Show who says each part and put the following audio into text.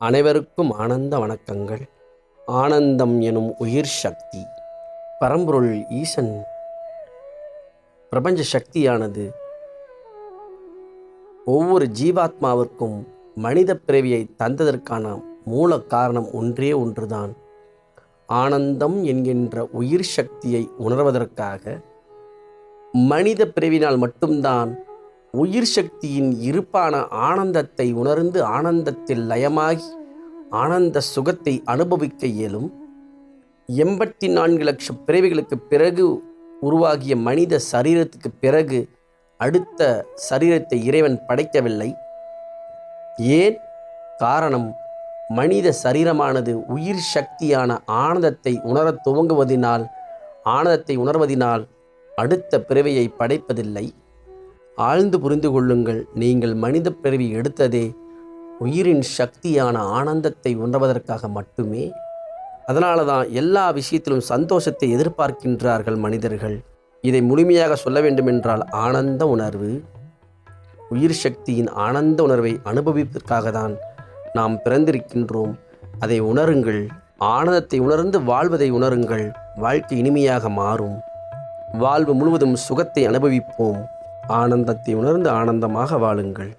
Speaker 1: அனைவருக்கும் ஆனந்த வணக்கங்கள். ஆனந்தம் எனும் உயிர் சக்தி பரம்பொருள் ஈசன். பிரபஞ்ச சக்தியானது ஒவ்வொரு ஜீவாத்மாவிற்கும் மனித பிறவியை தந்ததற்கான மூல காரணம் ஒன்றே ஒன்றுதான். ஆனந்தம் என்கின்ற உயிர் சக்தியை உணர்வதற்காக மனித பிறவினால் மட்டும்தான் உயிர் சக்தியின் இருப்பான ஆனந்தத்தை உணர்ந்து ஆனந்தத்தில் லயமாகி ஆனந்த சுகத்தை அனுபவிக்க இயலும். எண்பத்தி நான்கு லட்சம் பிறவிகளுக்கு பிறகு உருவாகிய மனித சரீரத்துக்கு பிறகு அடுத்த சரீரத்தை இறைவன் படைக்கவில்லை. ஏன்? காரணம் மனித சரீரமானது உயிர் சக்தியான ஆனந்தத்தை உணரத் துவங்குவதினால் ஆனந்தத்தை உணர்வதினால் அடுத்த பிறவியை படைப்பதில்லை. ஆழ்ந்து புரிந்து கொள்ளுங்கள். நீங்கள் மனித பிறவி எடுத்ததே உயிரின் சக்தியான ஆனந்தத்தை உணர்வதற்காக மட்டுமே. அதனால தான் எல்லா விஷயத்திலும் சந்தோஷத்தை எதிர்பார்க்கின்றார்கள் மனிதர்கள். இதை முழுமையாக சொல்ல வேண்டுமென்றால் ஆனந்த உணர்வு உயிர் சக்தியின் ஆனந்த உணர்வை அனுபவிப்பதற்காக தான் நாம் பிறந்திருக்கின்றோம். அதை உணருங்கள். ஆனந்தத்தை உணர்ந்து வாழ்வதை உணருங்கள். வாழ்க்கை இனிமையாக மாறும். வாழ்வு முழுவதும் சுகத்தை அனுபவிப்போம். ஆனந்தத்தை உணர்ந்து ஆனந்தமாக வாழுங்கள்.